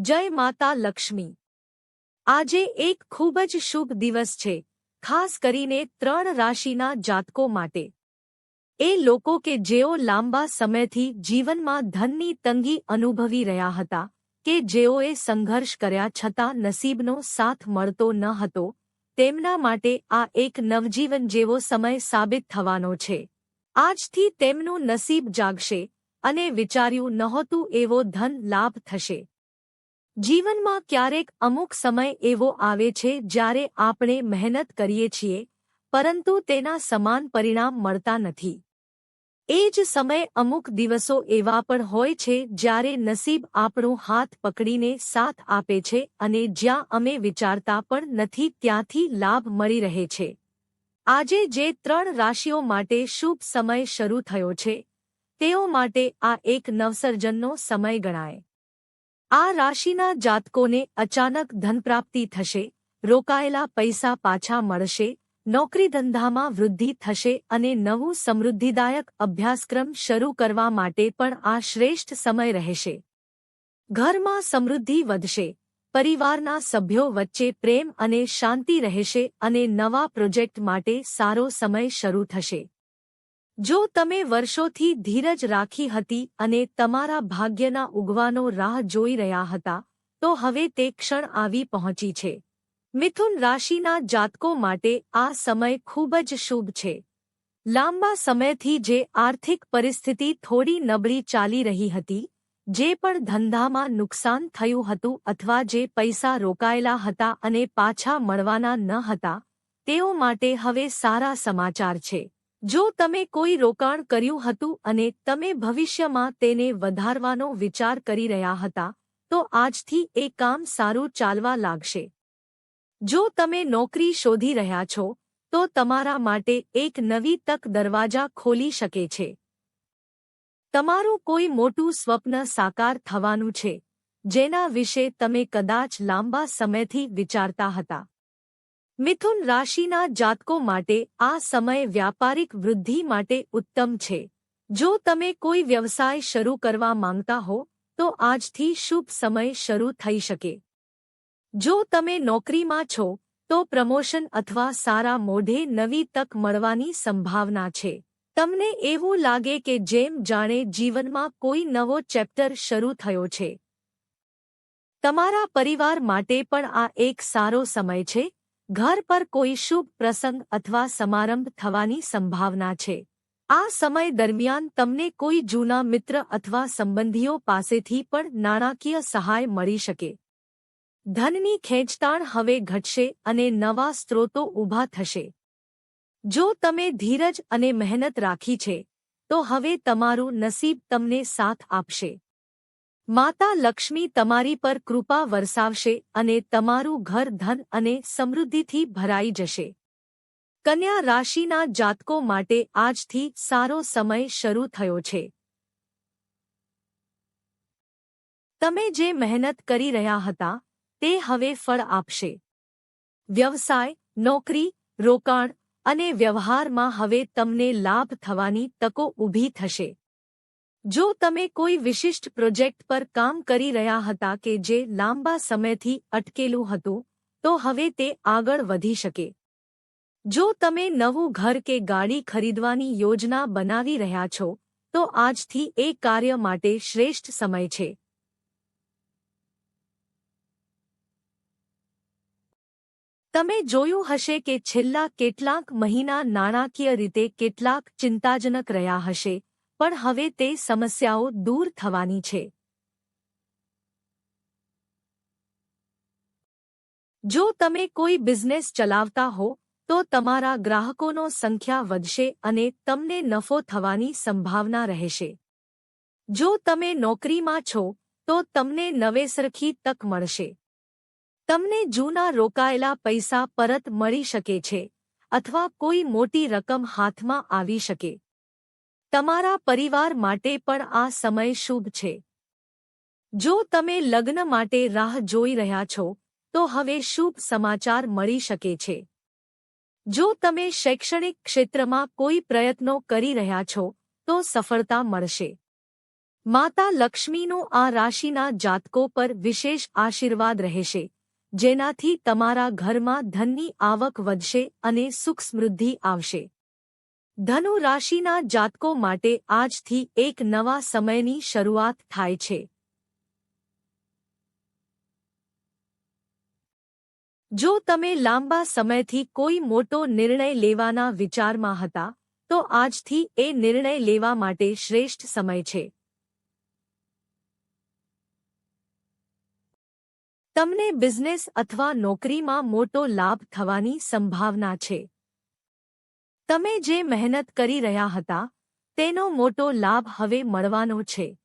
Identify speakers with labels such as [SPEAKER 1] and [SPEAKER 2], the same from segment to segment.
[SPEAKER 1] જય માતા લક્ષ્મી. આજે એક ખૂબ જ શુભ દિવસ છે, ખાસ કરીને ત્રણ રાશિના જાતકો માટે. એ લોકો કે જેઓ લાંબા સમયથી જીવનમાં ધનની તંગી અનુભવી રહ્યા હતા, કે જેઓએ સંઘર્ષ કર્યા છતાં નસીબનો સાથ મળતો ન હતો, તેમના માટે આ એક નવજીવન જેવો સમય સાબિત થવાનો છે. આજથી તેમનું નસીબ જાગશે અને વિચાર્યું નહોતું એવો ધન લાભ થશે. જીવનમાં ક્યારેક અમુક સમય એવો આવે છે જ્યારે આપણે મહેનત કરીએ છીએ, પરંતુ તેના સમાન પરિણામ મળતા નથી. એ જ સમય અમુક દિવસો એવા પણ હોય છે જ્યારે નસીબ આપણો હાથ પકડીને સાથ આપે છે અને જ્યાં અમે વિચારતા પણ નથી ત્યાંથી લાભ મળી રહે છે. આજે જે ત્રણ રાશિઓ માટે શુભ સમય શરૂ થયો છે, તેઓ માટે આ એક નવસર્જનનો સમય ગણાય. આ રાશિના જાતકોને અચાનક ધનપ્રાપ્તિ થશે, રોકાયેલા પૈસા પાછા મળશે નોકરી ધંધામાં વૃદ્ધિ થશે અને નવું સમૃદ્ધિદાયક અભ્યાસક્રમ શરૂ કરવા માટે પણ આ શ્રેષ્ઠ સમય રહેશે. ઘરમાં સમૃદ્ધિ વધશે, પરિવારના સભ્યો વચ્ચે પ્રેમ અને શાંતિ રહેશે અને નવા પ્રોજેક્ટ માટે સારો સમય શરૂ થશે. જો તમે વર્ષોથી ધીરજ રાખી હતી અને તમારા ભાગ્યના ઉગવાનો રાહ જોઈ રહ્યા હતા, તો હવે તે ક્ષણ આવી પહોંચી છે. મિથુન રાશિના જાતકો માટે આ સમય ખૂબ જ શુભ છે. લાંબા સમયથી જે આર્થિક પરિસ્થિતિ થોડી નબળી ચાલી રહી હતી, જે પણ ધંધામાં નુકસાન થયું હતું અથવા જે પૈસા રોકાયેલા હતા અને પાછા મળવાના ન હતા, તેઓ માટે હવે સારા સમાચાર છે. જો તમે કોઈ રોકાણ કર્યું હતું અને તમે ભવિષ્યમાં તેને વધારવાનો વિચાર કરી રહ્યા હતા, તો આજથી એ કામ સારું ચાલવા લાગશે. જો તમે નોકરી શોધી રહ્યા છો, તો તમારા માટે એક નવી તક દરવાજા ખોલી શકે છે. તમારું કોઈ મોટું સ્વપ્ન સાકાર થવાનું છે, જેના વિશે તમે કદાચ લાંબા સમયથી વિચારતા હતા. મિથુન રાશિના જાતકો માટે આ સમય વ્યાપારિક વૃદ્ધિ માટે ઉત્તમ છે. જો તમે કોઈ વ્યવસાય શરૂ કરવા માંગતા હો, તો આજથી શુભ સમય શરૂ થઈ શકે. જો તમે નોકરીમાં છો, તો પ્રમોશન અથવા સારા મોઢે નવી તક મળવાની સંભાવના છે. તમને એવું લાગે કે જેમ જાણે જીવનમાં કોઈ નવો ચેપ્ટર શરૂ થયો છે. તમારા પરિવાર માટે પણ આ એક સારો સમય છે. ઘર પર કોઈ શુભ પ્રસંગ અથવા સમારંભ થવાની સંભાવના છે. આ સમય દરમિયાન તમને કોઈ જૂના મિત્ર અથવા સંબંધીઓ પાસેથી પણ નાણાકીય સહાય મળી શકે. ધનની ખેંચતાણ હવે ઘટશે અને નવા સ્ત્રોતો ઊભા થશે. જો તમે ધીરજ અને મહેનત રાખી છે, તો હવે તમારું નસીબ તમને સાથ આપશે. માતા લક્ષ્મી તમારી પર કૃપા વરસાવશે અને તમારું ઘર ધન અને સમૃદ્ધિથી ભરાઈ જશે. કન્યા રાશિના જાતકો માટે આજથી સારો સમય શરૂ થયો છે. તમે જે મહેનત કરી રહ્યા હતા, તે હવે ફળ આપશે. વ્યવસાય, નોકરી, રોકાણ અને વ્યવહારમાં હવે તમને લાભ થવાની તકો ઊભી થશે. જો તમે કોઈ વિશિષ્ટ પ્રોજેક્ટ પર કામ કરી રહ્યા હતા કે જે લાંબા સમયથી અટકેલું હતું, તો હવે તે આગળ વધી શકે. જો તમે નવું ઘર કે ગાડી ખરીદવાની યોજના બનાવી રહ્યા છો, તો આજથી એ કાર્ય માટે શ્રેષ્ઠ સમય છે. તમે જોયું હશે કે છેલ્લા કેટલાક મહિના નાણાકીય રીતે કેટલાક ચિંતાજનક રહ્યા હશે પણ હવે તે સમસ્યાઓ દૂર થવાની છે. જો તમે કોઈ બિઝનેસ ચલાવતા હો, તો તમારા ગ્રાહકોનો સંખ્યા વધશે અને તમને નફો થવાની સંભાવના રહેશે. જો તમે નોકરીમાં છો, તો તમને નવેસરખી તક મળશે. તમને જૂના રોકાયેલા પૈસા પરત મળી શકે છે, અથવા કોઈ મોટી રકમ હાથમાં આવી શકે. તમારા પરિવાર માટે પણ આ સમય શુભ છે. જો તમે લગ્ન માટે રાહ જોઈ રહ્યા છો, તો હવે શુભ સમાચાર મળી શકે છે. જો તમે શૈક્ષણિક ક્ષેત્રમાં કોઈ પ્રયત્નો કરી રહ્યા છો, તો સફળતા મળશે. માતા લક્ષ્મીનો આ રાશિના જાતકો પર વિશેષ આશીર્વાદ રહેશે, જેનાથી તમારા ઘરમાં ધનની આવક વધશે અને સુખ સમૃદ્ધિ આવશે. ધનુ રાશિના જાતકો માટે આજથી એક નવા સમયની શરૂઆત થાય છે. જો તમે લાંબા સમયથી કોઈ મોટો નિર્ણય લેવાના વિચારમાં હતા, તો આજથી એ નિર્ણય લેવા માટે શ્રેષ્ઠ સમય છે. તમને બિઝનેસ અથવા નોકરીમાં મોટો લાભ થવાની સંભાવના છે. તમે જે મહેનત કરી રહ્યા હતા, તેનો મોટો લાભ હવે મળવાનો છે.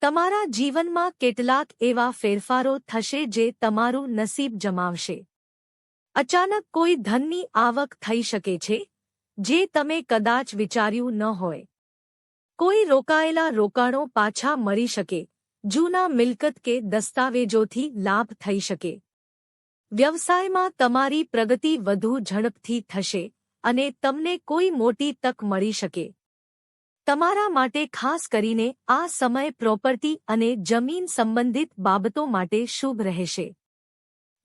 [SPEAKER 1] તમારા જીવનમાં કેટલાક એવા ફેરફારો થશે જે તમારું નસીબ જમાવશે. અચાનક કોઈ ધનની આવક થઈ શકે છે, જે તમે કદાચ વિચાર્યું ન હોય. કોઈ રોકાયેલા રોકાણો પાછા મળી શકે, જૂના મિલકત કે દસ્તાવેજોથી લાભ થઈ શકે. વ્યવસાયમાં તમારી પ્રગતિ વધુ ઝડપથી થશે. અને તમને કોઈ મોટી તક મળી શકે. તમારા માટે ખાસ કરીને આ સમય પ્રોપર્ટી અને જમીન સંબંધિત બાબતો માટે શુભ રહેશે.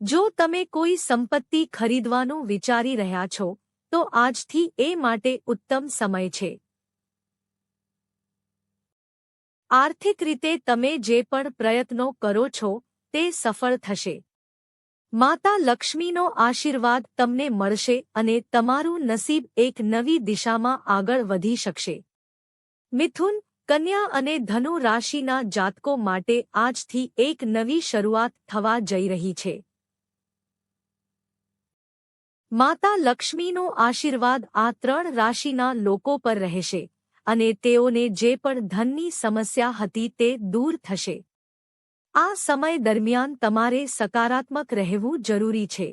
[SPEAKER 1] જો તમે કોઈ સંપત્તિ ખરીદવાનું વિચારી રહ્યા છો, તો આજથી એ માટે ઉત્તમ સમય છે. આર્થિક રીતે તમે જે પણ પ્રયત્નો કરો છો, તે સફળ થશે. માતા લક્ષ્મીનો આશીર્વાદ તમને મળશે અને તમારું નસીબ એક નવી દિશામાં આગળ વધી શકશે. મિથુન, કન્યા અને ધનુ રાશિના જાતકો માટે આજથી એક નવી શરૂઆત થવા જઈ રહી છે. માતા લક્ષ્મીનો આશીર્વાદ આ ત્રણ રાશિના લોકો પર રહેશે અને તેઓને જે પણ ધનની સમસ્યા હતી તે દૂર થશે. આ સમય દરમિયાન તમારે સકારાત્મક રહેવું જરૂરી છે.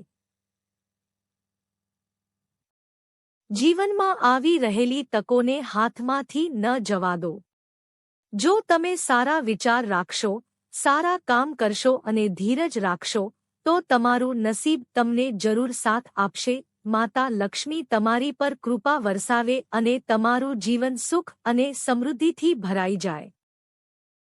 [SPEAKER 1] જીવનમાં આવી રહેલી તકોને હાથમાંથી ન જવા દો. જો તમે સારા વિચાર રાખશો, સારા કામ કરશો અને ધીરજ રાખશો, તો તમારું નસીબ તમને જરૂર સાથ આપશે. માતા લક્ષ્મી તમારી પર કૃપા વરસાવે અને તમારું જીવન સુખ અને સમૃદ્ધિથી ભરાઈ જાય.